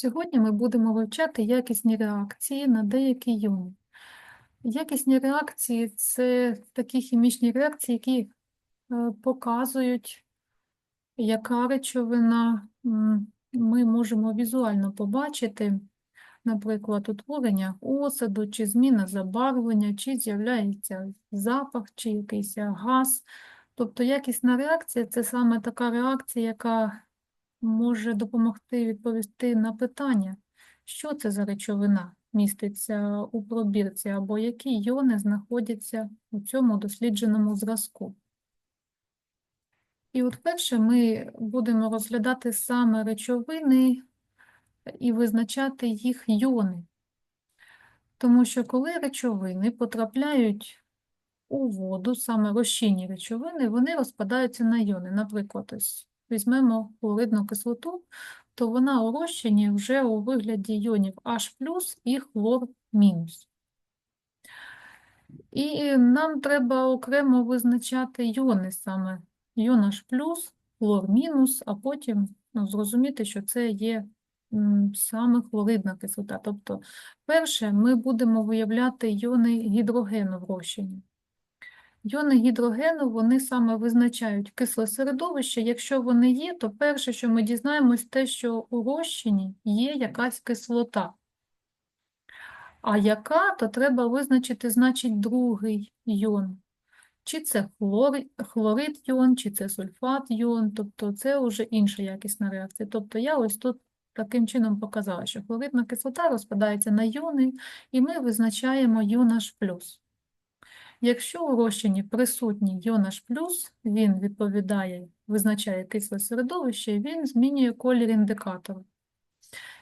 Сьогодні ми будемо вивчати якісні реакції на деякі йони. Якісні реакції це такі хімічні реакції, які е, показують, яка речовина ми можемо візуально побачити, наприклад, утворення осаду, чи зміна забарвлення, чи з'являється запах, чи якийсь газ. Тобто якісна реакція це саме така реакція, яка може допомогти відповісти на питання, що це за речовина міститься у пробірці, або які йони знаходяться у цьому дослідженому зразку. І от перше ми будемо розглядати саме речовини і визначати їх йони. Тому що коли речовини потрапляють у воду, саме розчинні речовини, вони розпадаються на йони. Наприклад, ось візьмемо хлоридну кислоту, то вона у розчині вже у вигляді йонів H+, і хлор мінус. І нам треба окремо визначати йони саме. Йон H+, хлор мінус, а потім ну, зрозуміти, що це є саме хлоридна кислота. Тобто, перше, ми будемо виявляти йони гідрогену в розчині. Йони гідрогену, вони саме визначають кисле середовище. Якщо вони є, то перше, що ми дізнаємось, те, що у розчині є якась кислота. А яка, то треба визначити, значить, другий йон. Чи це хлори- хлорид йон, чи це сульфат йон, тобто це вже інша якісна реакція. Тобто я ось тут таким чином показала, що хлоридна кислота розпадається на йони, і ми визначаємо йон H+. Якщо у розчині присутній йон H+, він відповідає, визначає кисле середовище, він змінює колір індикатора.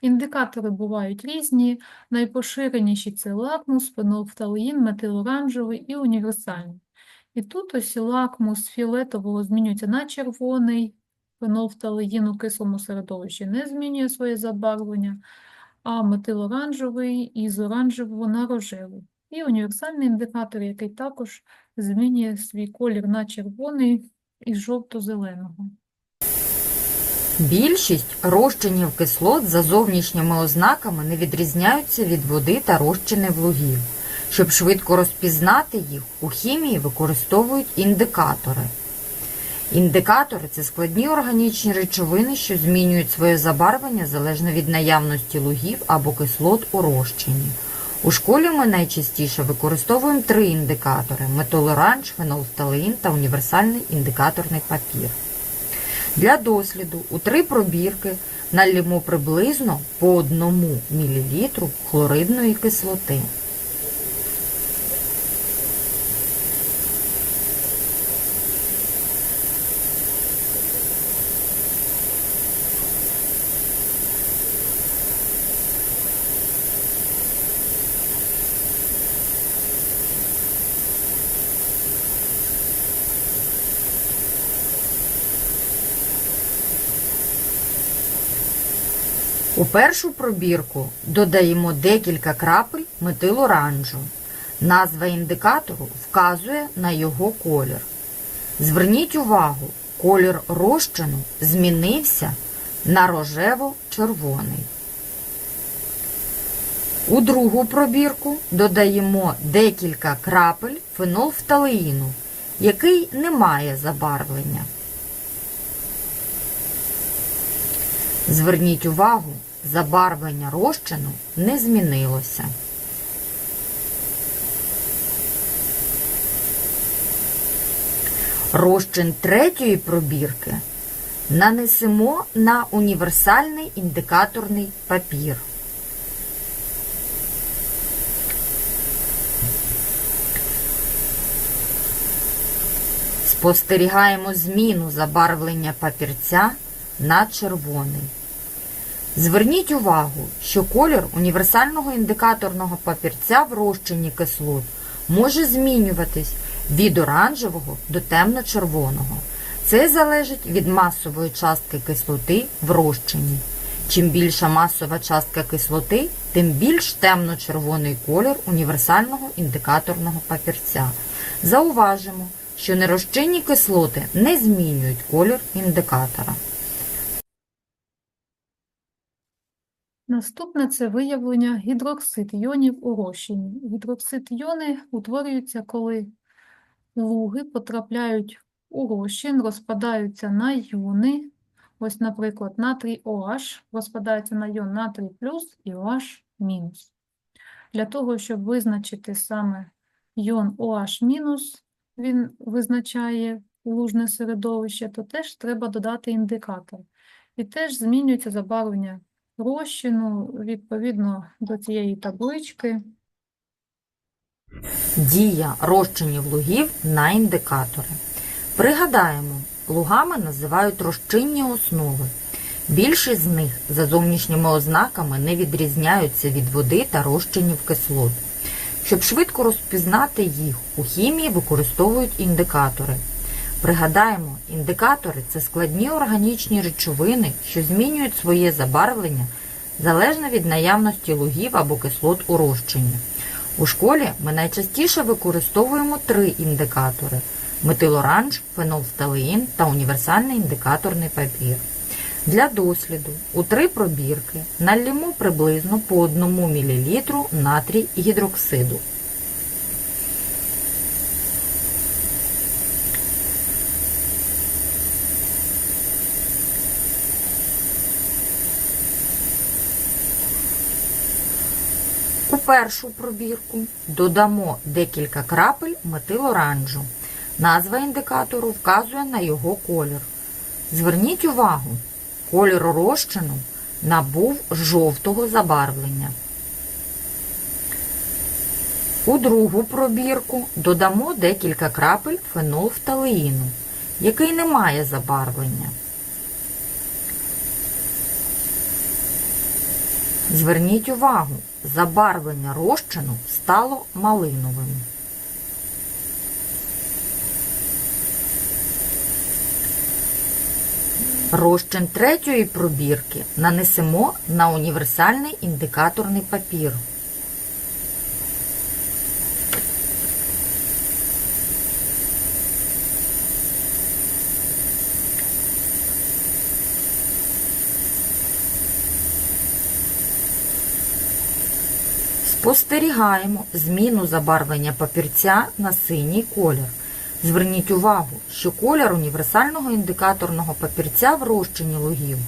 Індикатори бувають різні, найпоширеніші це лакмус, фенолфталеїн, метилоранжевий і універсальний. І тут ось лакмус фіолетового змінюється на червоний, фенолфталеїн у кислому середовищі не змінює своє забарвлення, а метилоранжевий із оранжевого на рожевий. І універсальний індикатор, який також змінює свій колір на червоний із жовто-зеленого. Більшість розчинів кислот за зовнішніми ознаками не відрізняються від води та розчинів лугів. Щоб швидко розпізнати їх, у хімії використовують індикатори. Індикатори це складні органічні речовини, що змінюють своє забарвлення залежно від наявності лугів або кислот у розчині. У школі ми найчастіше використовуємо три індикатори: метилоранж, фенолфталеїн та універсальний індикаторний папір. Для досліду у три пробірки налємо приблизно по 1 мл хлоридної кислоти. У першу пробірку додаємо декілька крапель метилоранжу. Назва індикатору вказує на його колір. Зверніть увагу, колір розчину змінився на рожево-червоний. У другу пробірку додаємо декілька крапель фенолфталеїну, який не має забарвлення. Зверніть увагу, забарвлення розчину не змінилося. Розчин третьої пробірки нанесемо на універсальний індикаторний папір. Спостерігаємо зміну забарвлення папірця на червоний. Зверніть увагу, що колір універсального індикаторного папірця в розчині кислот може змінюватись від оранжевого до темно-червоного. Це залежить від масової частки кислоти в розчині. Чим більша масова частка кислоти, тим більш темно-червоний колір універсального індикаторного папірця. Зауважимо, що нерозчинні кислоти не змінюють колір індикатора. Наступне це виявлення гідроксид іонів у розчині. Гідроксид іони утворюються, коли луги потрапляють у розчин, розпадаються на іони. Ось, наприклад, натрій OH розпадається на іон натрій плюс і OH мінус. Для того, щоб визначити саме іон OH мінус, він визначає лужне середовище, то теж треба додати індикатор. І теж змінюється забарвлення розчину відповідно до цієї таблички. Дія розчинів лугів на індикатори. Пригадаємо, лугами називають розчинні основи. Більшість з них за зовнішніми ознаками не відрізняються від води та розчинів кислот. Щоб швидко розпізнати їх, у хімії використовують індикатори. Пригадаємо, індикатори це складні органічні речовини, що змінюють своє забарвлення залежно від наявності лугів або кислот у розчині. У школі ми найчастіше використовуємо три індикатори: метилоранж, фенолфталеїн та універсальний індикаторний папір. Для досліду у три пробірки налємо приблизно по 1 мл натрій гідроксиду. Першу пробірку додамо декілька крапель метилоранжу. Назва індикатору вказує на його колір. Зверніть увагу, колір розчину набув жовтого забарвлення. У другу пробірку додамо декілька крапель фенолфталеїну, який не має забарвлення. Зверніть увагу, забарвлення розчину стало малиновим. Розчин третьої пробірки нанесемо на універсальний індикаторний папір. Спостерігаємо зміну забарвлення папірця на синій колір. Зверніть увагу, що колір універсального індикаторного папірця в розчині лугів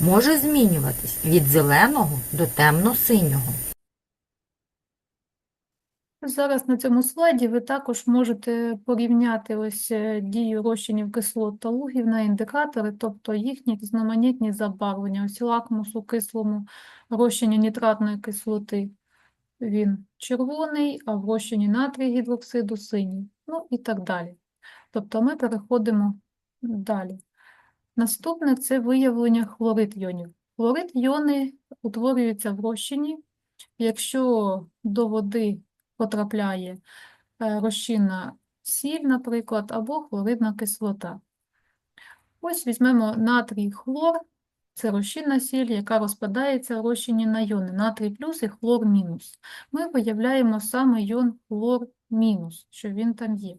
може змінюватись від зеленого до темно-синього. Зараз на цьому слайді ви також можете порівняти ось е, дію розчинів кислот та лугів на індикатори, тобто їхні різноманітні забарвлення. Ось лакмус у кислому розчині нітратної кислоти він червоний, а в розчині натрію гідроксиду синій, ну і так далі. Тобто ми переходимо далі. Наступне це виявлення хлорид йонів. Хлорид йони утворюються в розчині, якщо до води потрапляє е, розчинна сіль, наприклад, або хлоридна кислота. Ось візьмемо натрій хлор, це розчинна сіль, яка розпадається в розчині на йони, натрій плюс і хлор мінус. Ми виявляємо саме йон хлор мінус, що він там є.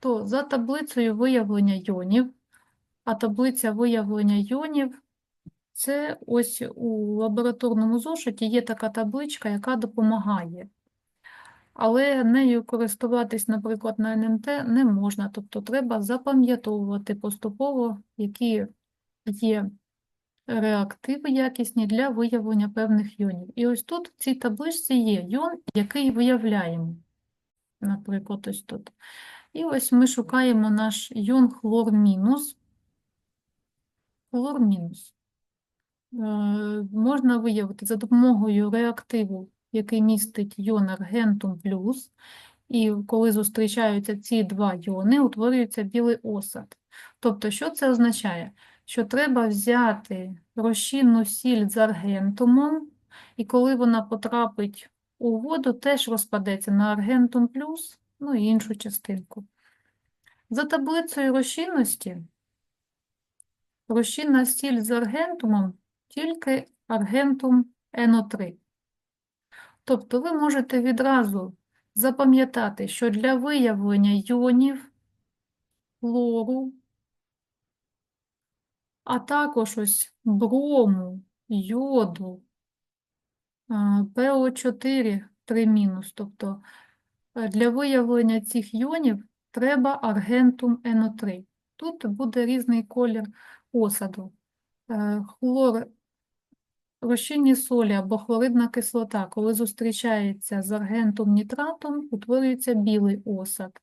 То за таблицею виявлення йонів, а таблиця виявлення йонів це ось у лабораторному зошиті є така табличка, яка допомагає. Але нею користуватись, наприклад, на НМТ не можна. Тобто треба запам'ятовувати поступово, які є реактиви якісні для виявлення певних йонів. І ось тут в цій табличці є йон, який виявляємо. Наприклад, ось тут. І ось ми шукаємо наш йон хлор мінус. Хлор мінус. Е, Можна виявити за допомогою реактиву, який містить йон аргентум плюс. І коли зустрічаються ці два йони, утворюється білий осад. Тобто, що це означає? Що треба взяти розчинну сіль з аргентумом, і коли вона потрапить у воду, теж розпадеться на аргентум плюс, ну і іншу частинку. За таблицею розчинності, розчинна сіль з аргентумом тільки аргентум НО3. Тобто ви можете відразу запам'ятати, що для виявлення йонів хлору, а також ось брому, йоду ПО4 3 мінус. Тобто е, для виявлення цих іонів треба аргентум НО3. Тут буде різний колір осаду. Е, Хлор, розчинні солі або хлоридна кислота, коли зустрічається з аргентум нітратом, утворюється білий осад.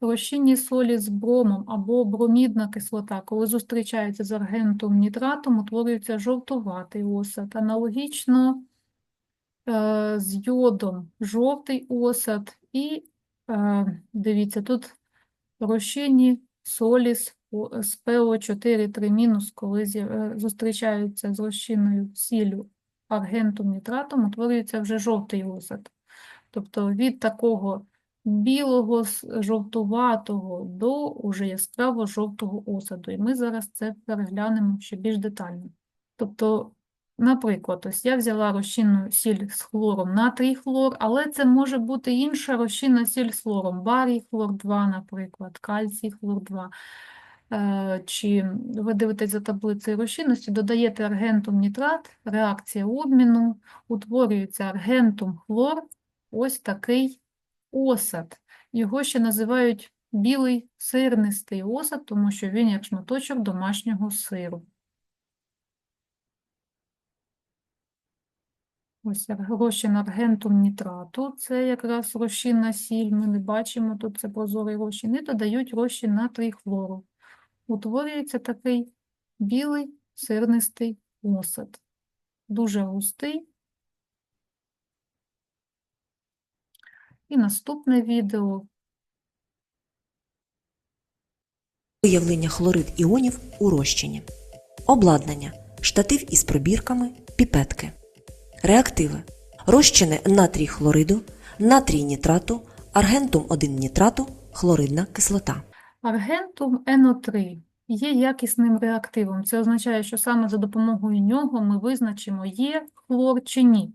Розчинні солі з бромом або бромідна кислота, коли зустрічаються з аргентом нітратом, утворюється жовтуватий осад. Аналогічно е, з йодом жовтий осад. І е, дивіться, тут розчинні солі з, з ПО4 3 коли е, зустрічаються з розчинною сіллю аргентом нітратом, утворюється вже жовтий осад. Тобто від такого білого, жовтуватого до уже яскраво жовтого осаду. І ми зараз це переглянемо ще більш детально. Тобто, наприклад, ось я взяла розчинну сіль з хлором натрій хлор, але це може бути інша розчинна сіль з хлором, барій хлор 2, наприклад, кальцій хлор 2. Е, Чи ви дивитесь за таблицею розчинності, додаєте аргентум нітрат, реакція обміну, утворюється аргентум хлор, ось такий осад. Його ще називають білий сирнистий осад, тому що він як шматочок домашнього сиру. Ось розчин аргентум нітрату, це якраз розчинна сіль, ми не бачимо, тут це прозорий розчин, і додають розчин натрій хлору. Утворюється такий білий сирнистий осад, дуже густий. І наступне відео Виявлення хлорид іонів у розчині. Обладнання. Штатив із пробірками, піпетки. Реактиви. Розчини натрій хлориду, натрій нітрату, аргентум 1 нітрату, хлоридна кислота. Аргентум НО3 є якісним реактивом. Це означає, що саме за допомогою нього ми визначимо, є хлор чи ні.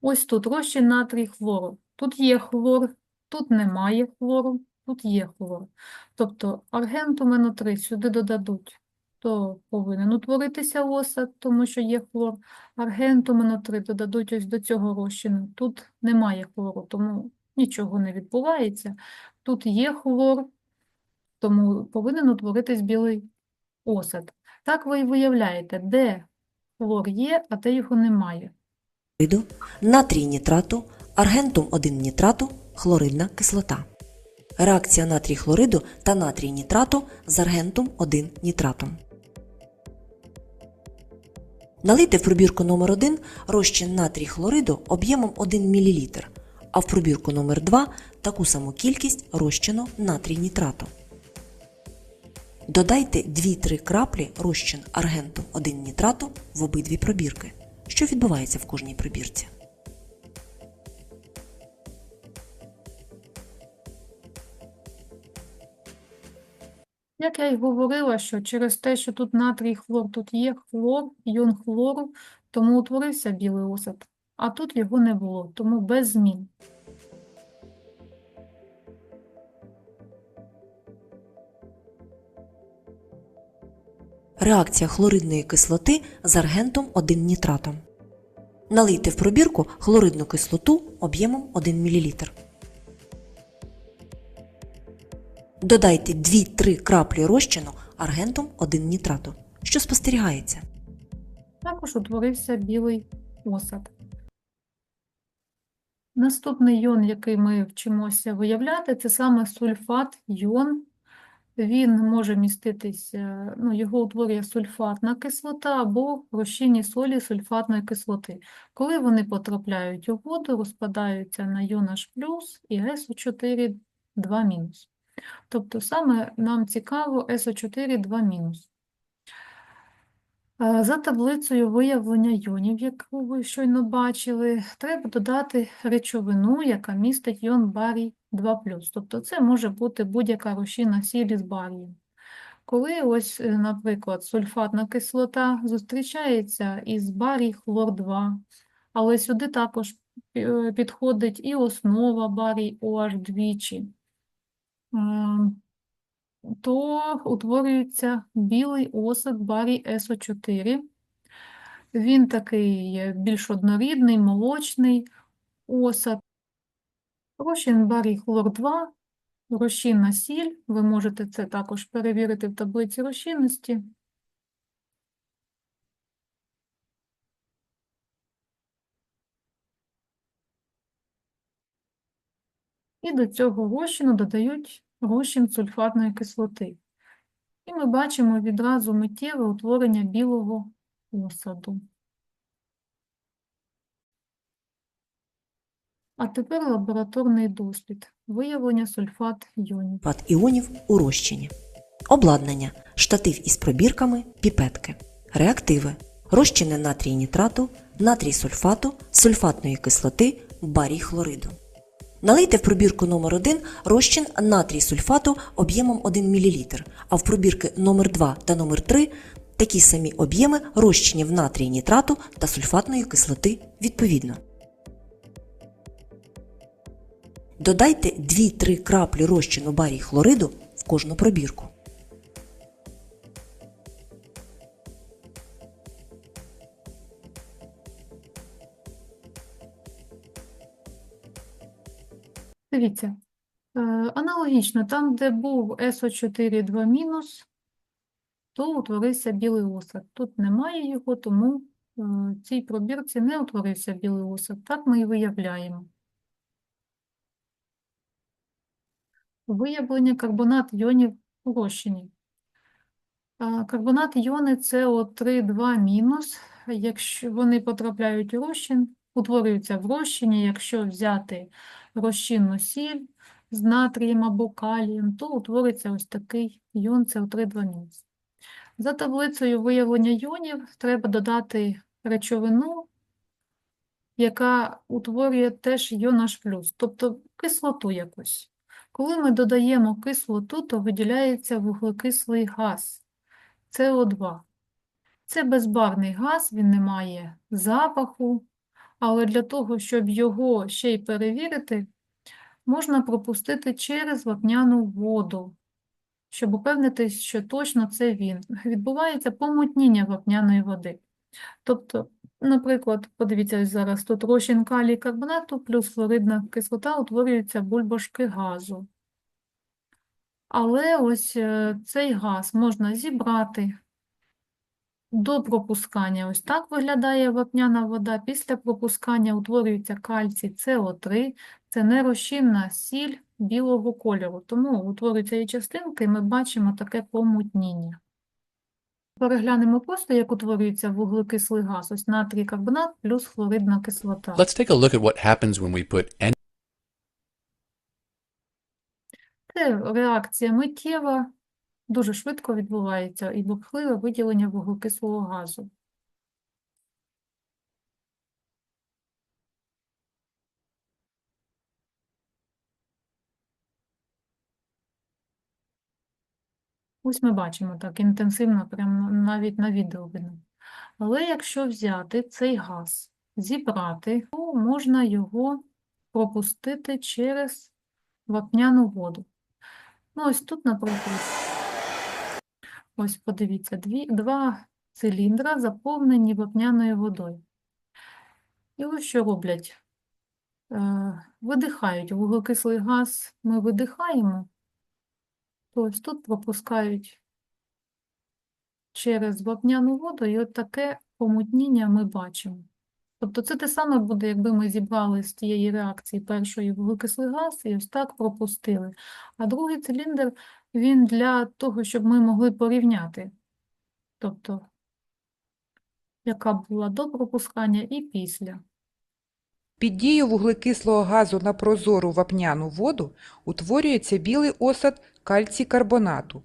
Ось тут розчин натрій хлору. Тут є хлор, тут немає хлору, тут є хлор. Тобто аргентум НО3 сюди додадуть, то повинен утворитися осад, тому що є хлор. Аргентум НО3 додадуть ось до цього розчину. Тут немає хлору, тому нічого не відбувається. Тут є хлор, тому повинен утворитись білий осад. Так ви і виявляєте, де хлор є, а де його немає. Хлориду, натрій нітрату, аргентум 1 нітрату, хлоридна кислота. Реакція натрій хлориду та натрій нітрату з аргентум 1 нітратом. Налийте в пробірку номер 1 розчин натрій хлориду об'ємом 1 мл, а в пробірку номер 2 таку саму кількість розчину натрій нітрату. Додайте 2-3 краплі розчин аргентум 1 нітрату в обидві пробірки. Що відбувається в кожній пробірці? Як я й говорила, що через те, що тут натрій хлор, тут є хлор, іон хлору, тому утворився білий осад, а тут його не було, тому без змін. Реакція хлоридної кислоти з аргентом 1 нітратом. Налийте в пробірку хлоридну кислоту об'ємом 1 мл. Додайте 2-3 краплі розчину аргентом 1 нітрату. Що спостерігається? Також утворився білий осад. Наступний йон, який ми вчимося виявляти, це саме сульфат йон. Він може міститися, ну, його утворює сульфатна кислота або розчинні солі сульфатної кислоти. Коли вони потрапляють у воду, розпадаються на йон H+, і SO4 2-. Тобто саме нам цікаво SO4 2-. Е, За таблицею виявлення йонів, яку ви щойно бачили, треба додати речовину, яка містить йон барій 2+. Тобто це може бути будь-яка розчинна сіль з барієм. Коли ось, е, наприклад, сульфатна кислота зустрічається із барій хлор 2, але сюди також е, підходить і основа барій OH двічі, то утворюється білий осад барій СО4. Він такий е, більш однорідний, молочний осад. Розчин барій хлор 2, розчинна сіль. Ви можете це також перевірити в таблиці розчинності. І до цього розчину додають розчин сульфатної кислоти. І ми бачимо відразу миттєве утворення білого осаду. А тепер лабораторний дослід. Виявлення сульфат йонів. Пад іонів у розчині. Обладнання. Штатив із пробірками, піпетки. Реактиви. Розчини натрій нітрату, натрій сульфату, сульфатної кислоти, барій хлориду. Налийте в пробірку номер 1 розчин натрій сульфату об'ємом 1 мл, а в пробірки номер 2 та номер 3 такі самі об'єми розчинів натрій нітрату та сульфатної кислоти відповідно. Додайте 2-3 краплі розчину барій хлориду в кожну пробірку. Дивіться, е, аналогічно, там, де був SO4 2 то утворився білий осад. Тут немає його, тому е, в цій пробірці не утворився білий осад. Так ми і виявляємо. Виявлення карбонат йонів у розчині. Карбонат іони СО3 2 якщо вони потрапляють у розчин, утворюються в розчині, якщо взяти розчинну сіль з натрієм або калієм, то утвориться ось такий іон СО3 2 За таблицею виявлення іонів треба додати речовину, яка утворює теж іон H+, тобто кислоту якусь. Коли ми додаємо кислоту, то виділяється вуглекислий газ СО2. Це безбарний газ, він не має запаху, але для того, щоб його ще й перевірити, можна пропустити через вапняну воду, щоб упевнитись, що точно це він. Відбувається помутніння вапняної води. Тобто, наприклад, подивіться зараз, тут розчин калій карбонату плюс флоридна кислота утворюються бульбашки газу. Але ось е, цей газ можна зібрати до пропускання. Ось так виглядає вапняна вода. Після пропускання утворюється кальцій СО3. Це нерозчинна сіль білого кольору. Тому утворюються її частинки, і ми бачимо таке помутніння. Переглянемо просто, як утворюється вуглекислий газ. Ось натрій карбонат плюс хлоридна кислота. Let's take a look at what happens when we put N Це реакція миттєва, дуже швидко відбувається і бурхливе виділення вуглекислого газу. Ось ми бачимо так інтенсивно, прямо навіть на відео. Але якщо взяти цей газ, зібрати, то можна його пропустити через вапняну воду. Ну, ось тут, наприклад, ось подивіться, дві, два циліндра заповнені вапняною водою. І ось що роблять? Е, видихають вуглекислий газ, ми видихаємо, ось тут пропускають через вапняну воду, і от таке помутніння ми бачимо. Тобто це те саме буде, якби ми зібрали з тієї реакції першої вуглекислий газ і ось так пропустили. А другий циліндр, він для того, щоб ми могли порівняти, тобто, яка була до пропускання і після. Під дією вуглекислого газу на прозору вапняну воду утворюється білий осад кальцій карбонату.